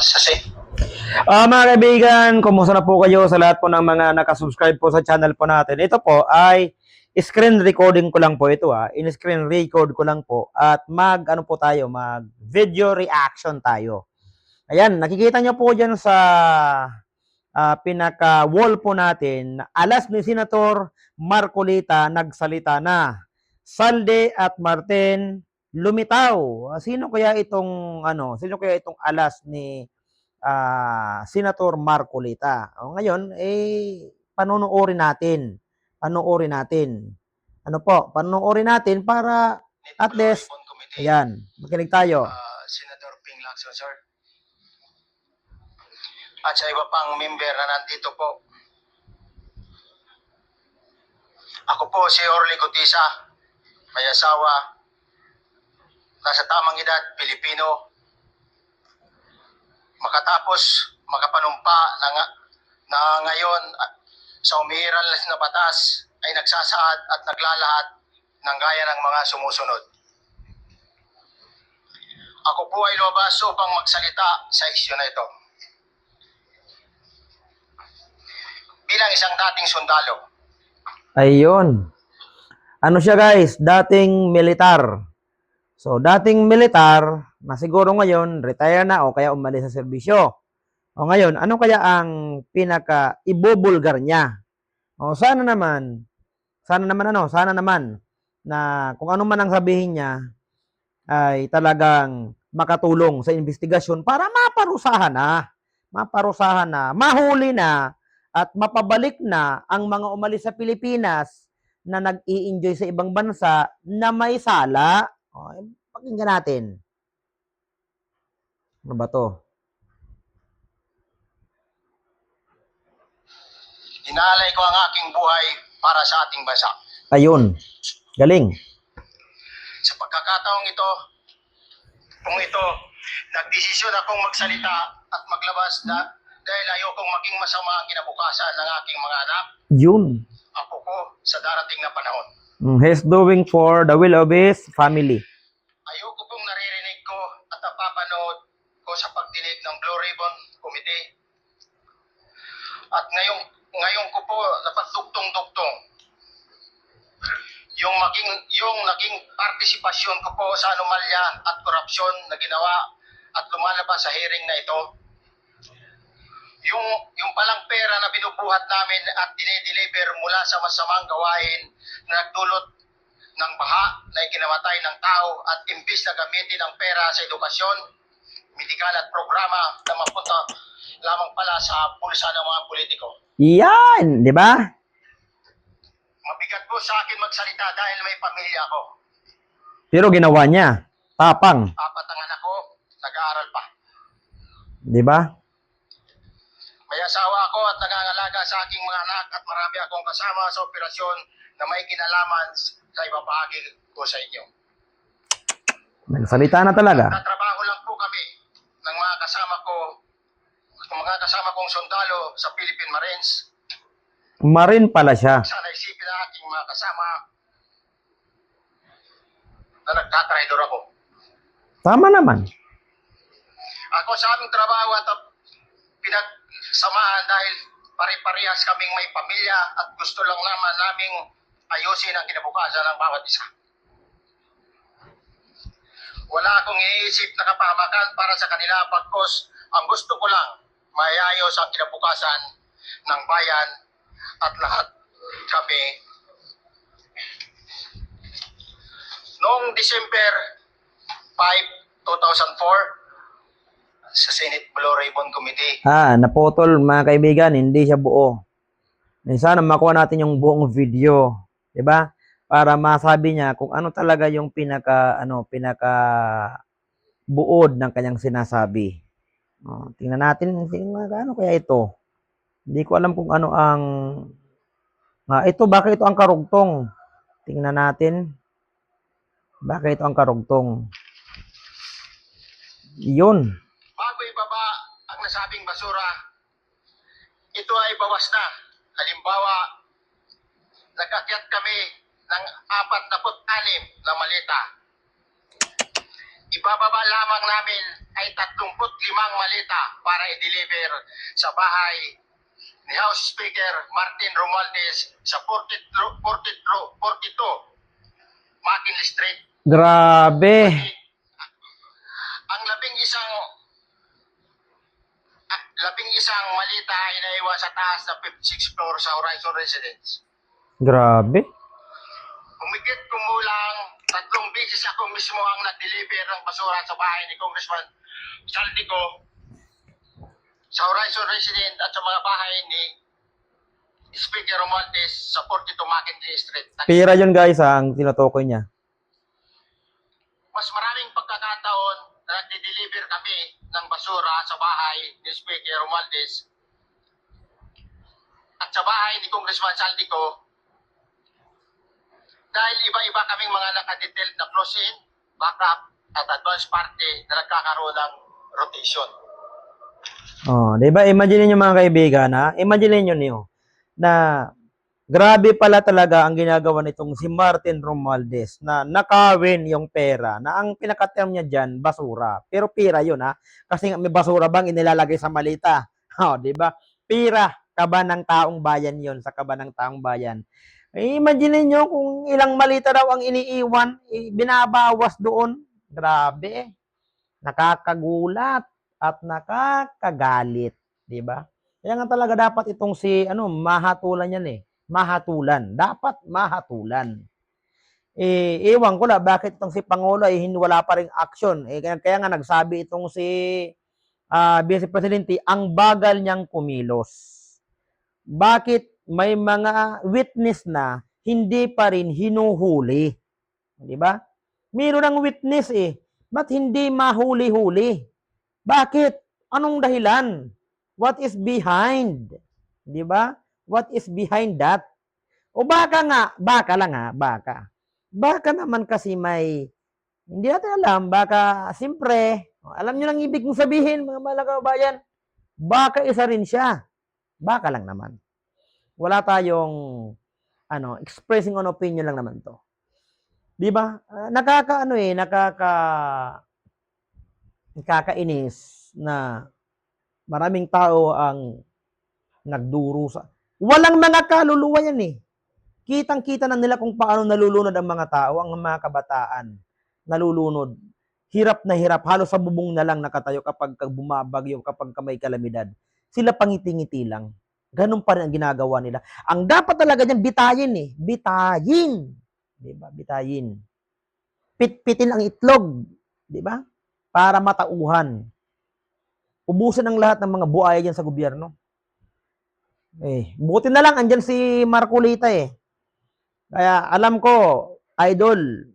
sa si Ah, mga kaibigan, kumusta na po kayo sa lahat po ng mga nakasubscribe po sa channel po natin. Ito po ay screen recording ko lang po ito ah. In-screen record ko lang po at mag ano po tayo, mag video reaction tayo. Ayan, nakikita nyo po dyan sa ah, pinaka wall po natin, alas ni Senator Marcolita nagsalita na. Salde at Martin lumitaw. Ah, Sino kaya itong ano, sino kaya itong alas ni ah, Senator Marcolita. O ngayon, eh, panunuorin natin. Panuorin natin. Ano po, panuorin natin para, At least, ayan, makinig tayo. Ah, Senator Ping Lacson, sir. At sa iba pang member na nandito po. Ako po si Orly Gutisa, may asawa, nasa tamang edad, Pilipino, makatapos makapanumpa na, nga, na ngayon ah, sa umiiral na batas ay nagsasaad at naglalahat ng gaya ng mga sumusunod. Ako po ay lumabas upang magsalita sa isyu na ito. Bilang isang dating sundalo, Ayun. Ano siya guys, dating militar. So, dating militar, na siguro ngayon, retire na o kaya umalis sa serbisyo. O ngayon, ano kaya ang pinaka ibubulgar niya? O sana naman, sana naman ano, sana naman na kung ano man ang sabihin niya ay talagang makatulong sa investigasyon para maparusahan na, maparusahan na, mahuli na at mapabalik na ang mga umalis sa Pilipinas na nag-i-enjoy sa ibang bansa na may sala. O, eh, pakinggan natin. Ano ba to? inaalay ko ang aking buhay para sa ating bansa. Ayun. Galing. Sa pagkakataong ito, kung ito, nagdesisyon akong magsalita at maglabas na dahil ayokong maging masama ang kinabukasan ng aking mga anak, Yun. ako ko sa darating na panahon. Mm, He's doing for the will of his family. Ayoko pong naririnig ko at napapanood ko sa pagdinig ng Blue Ribbon Committee. At ngayong, ngayong ko po napagdugtong-dugtong yung maging yung naging partisipasyon ko po sa anomalya at korupsyon na ginawa at lumalabas sa hearing na ito. Yung yung palang pera na binubuhat namin at dinideliver mula sa masamang gawain na nagdulot ng baha na ikinamatay ng tao at imbis na gamitin ang pera sa edukasyon, medikal at programa na mapunta lamang pala sa pulsa ng mga politiko. Yan, di ba? Mabigat po sa akin magsalita dahil may pamilya ako. Pero ginawa niya. Tapang, Apat ang anak ko, nag-aaral pa. di ba? May asawa ako at nangangalaga sa aking mga anak at marami akong kasama sa operasyon na may kinalaman sa ibabahagi ko sa inyo. Nagsalita na talaga. Tatrabaho lang po kami ng mga kasama ko, mga kasama kong sundalo sa Philippine Marines. Marin pala siya. Sana isipin ng aking mga kasama na nagtatraidor ako. Tama naman. Ako sa aming trabaho at pinagsamahan dahil pare-parehas kaming may pamilya at gusto lang naman naming ayusin ang kinabukasan ng bawat isa. Wala akong iniisip na kapahamakan para sa kanila pagkos ang gusto ko lang mayayos ang kinabukasan ng bayan at lahat kami. Noong December 5, 2004, sa Senate Blue Ribbon Committee, Ah, naputol mga kaibigan, hindi siya buo. Eh, Sana makuha natin yung buong video, 'di ba? Para masabi niya kung ano talaga yung pinaka ano, pinaka buod ng kanyang sinasabi. Oh, tingnan natin, tingnan ano kaya ito. Hindi ko alam kung ano ang Ah, ito bakit ito ang karugtong? Tingnan natin. Bakit ito ang karugtong? 'Yun. Nasabing basura, ito ay bawas na. Halimbawa, nag-akyat kami ng 46 na malita. Ibababa lamang namin ay 35 limang malita para i-deliver sa bahay ni House Speaker Martin Romualdez sa 42, 42, 42 McKinley Street. Grabe. Ang labing isang labing isang malita ay naiwan sa taas ng 56th floor sa Horizon Residence. Grabe. Umigit kumulang tatlong beses ako mismo ang nag-deliver ng basura sa bahay ni Congressman Saldico sa Horizon Resident at sa mga bahay ni Speaker Romualdez sa 42 Mackenzie Street. Pira yun guys ang tinutukoy niya. Mas maraming pagkakataon na nagde-deliver kami ng basura sa bahay ni Speaker Romualdez at sa bahay ni Congressman Saldico dahil iba-iba kaming mga nakadetailed na close-in, backup, at advance party na nagkakaroon ng rotation. Oh, 'di ba? Imagine niyo mga kaibigan, ha? Imagine niyo niyo na grabe pala talaga ang ginagawa nitong si Martin Romualdez na nakawin yung pera na ang pinakaterm niya diyan basura. Pero pira 'yun ha. Kasi may basura bang inilalagay sa malita. Oh, 'di ba? Pira kaba ng taong bayan 'yon sa kaba ng taong bayan. Eh, imagine niyo kung ilang malita daw ang iniiwan, eh, binabawas doon. Grabe. Nakakagulat at nakakagalit, 'di ba? Kaya nga talaga dapat itong si ano, mahatulan yan eh. Mahatulan. Dapat mahatulan. Eh, ewan ko la bakit itong si Pangulo ay hindi wala pa ring action. Eh, kaya, kaya nga nagsabi itong si ah Vice Presidente, ang bagal niyang kumilos. Bakit may mga witness na hindi pa rin hinuhuli? Di ba? Meron ng witness eh. Ba't hindi mahuli-huli? Bakit? Anong dahilan? What is behind? Di ba? What is behind that? O baka nga, baka lang ha, baka. Baka naman kasi may, hindi natin alam, baka, siyempre, alam nyo lang ibig kong sabihin, mga malaga bayan, baka isa rin siya. Baka lang naman. Wala tayong, ano, expressing on opinion lang naman to. Di ba? Ah, nakaka, ano eh, nakaka, nakakainis na maraming tao ang nagduro sa walang mga kaluluwa yan eh. Kitang-kita na nila kung paano nalulunod ang mga tao, ang mga kabataan. Nalulunod. Hirap na hirap. Halos sa bubong na lang nakatayo kapag ka bumabagyo, kapag ka may kalamidad. Sila pangiti-ngiti lang. Ganun pa rin ang ginagawa nila. Ang dapat talaga dyan, bitayin eh. Bitayin. Di ba? Bitayin. Pitpitin ang itlog. Di ba? Para matauhan. Ubusin ang lahat ng mga buaya dyan sa gobyerno. Eh, buti na lang andyan si Marcolita eh. Kaya alam ko, idol.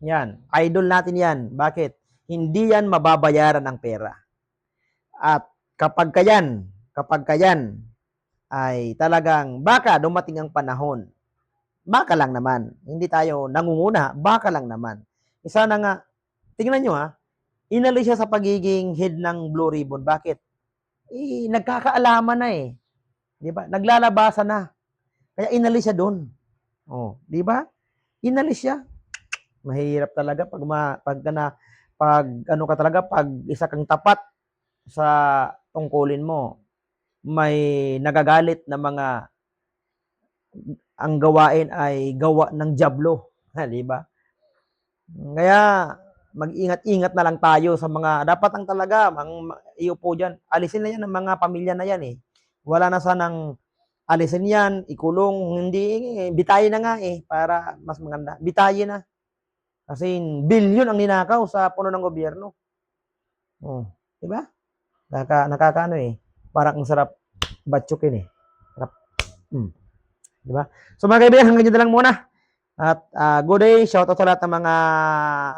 Yan, idol natin yan. Bakit? Hindi yan mababayaran ng pera. At kapag kayan, kapag kayan, ay talagang baka dumating ang panahon. Baka lang naman. Hindi tayo nangunguna, baka lang naman. Isa na nga, tingnan nyo ha, inalis siya sa pagiging head ng Blue Ribbon. Bakit? Eh, nagkakaalaman na eh. Di ba? Naglalabasan na. Kaya inalis siya doon. Oh, di ba? Inalis siya. Mahirap talaga pag ma, pag na pag ano ka talaga pag isa kang tapat sa tungkulin mo. May nagagalit na mga ang gawain ay gawa ng jablo, di ba? Kaya mag-ingat-ingat na lang tayo sa mga dapat ang talaga ang iupo diyan. Alisin na 'yan ng mga pamilya na 'yan eh. Wala na sanang alisin 'yan, ikulong, hindi eh, bitayin na nga eh para mas maganda. Bitayin na. Kasi bilyon ang ninakaw sa puno ng gobyerno. Oh, 'di ba? Nakaka nakakaano eh. Parang ang sarap batsukin eh. Sarap. Mm. 'Di ba? So mga kaibigan, hanggang dito lang muna. At ah, good day, shout out sa lahat ng mga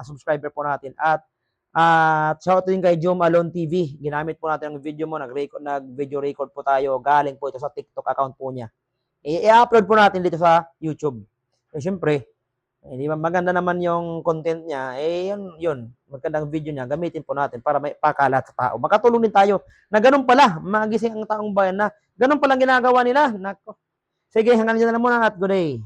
subscriber po natin. At at shout out din kay Jom Alone TV. Ginamit po natin ang video mo, nag-record, nag-video record po tayo. Galing po ito sa TikTok account po niya. I-upload po natin dito sa YouTube. Eh, syempre, eh, di ba maganda naman yung content niya, eh, yun, yun, magandang video niya, gamitin po natin para may pakalat sa tao. Makatulong din tayo na ganun pala, magising ang taong bayan na ganun palang ginagawa nila. Nako. Sige, hanggang dyan na muna at good day.